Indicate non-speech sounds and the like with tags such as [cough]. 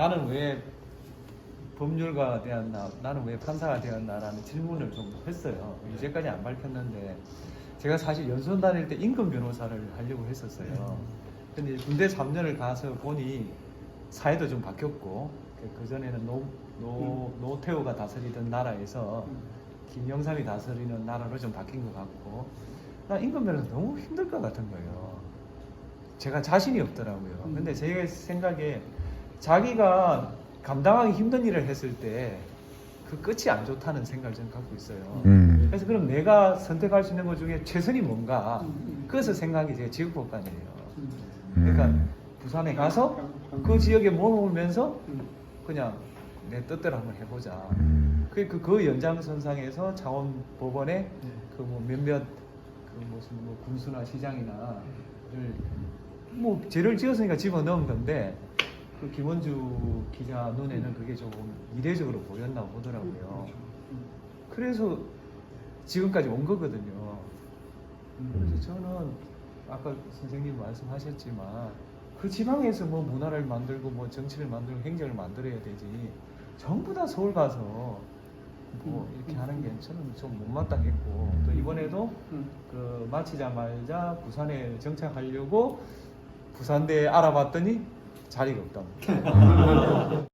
나는 왜 법률가가 되었나, 나는 왜 판사가 되었나라는 질문을 좀 했어요. 이제까지 안 밝혔는데 제가 사실 연수원 다닐 때 임금 변호사를 하려고 했었어요. 근데 군대 3년을 가서 보니 사회도 좀 바뀌었고 그 전에는 노, 노, 노태우가 다스리던 나라에서 김영삼이 다스리는 나라로 좀 바뀐 것 같고 나 임금 변호사 너무 힘들 것 같은 거예요. 제가 자신이 없더라고요. 음. 근데 제 생각에 자기가 감당하기 힘든 일을 했을 때 그 끝이 안 좋다는 생각을 좀 갖고 있어요. 음. 그래서 그럼 내가 선택할 수 있는 것 중에 최선이 뭔가 음. 그래서 생각이 제 지역 법관이에요. 그러니까 음. 부산에 가서 그 지역에 음. 그냥 내 뜻대로 한번 해보자. 음. 그, 그, 그 연장선상에서 자원법원에 네. 그뭐 몇몇 그 무슨 뭐 군수나 시장이나 를 뭐 죄를 지었으니까 집어넣은 건데 그 김원주 기자 눈에는 그게 조금 이례적으로 보였나 보더라고요. 그래서 지금까지 온 거거든요. 그래서 저는 아까 선생님 말씀하셨지만 그 지방에서 뭐 문화를 만들고 뭐 정치를 만들고 행정을 만들어야 되지 전부 다 서울 가서 뭐 음. 이렇게 하는 게 저는 좀 못마땅했고 또 이번에도 음. 그 마치자마자 부산에 정착하려고 부산대 알아봤더니 자리가 없다. [laughs]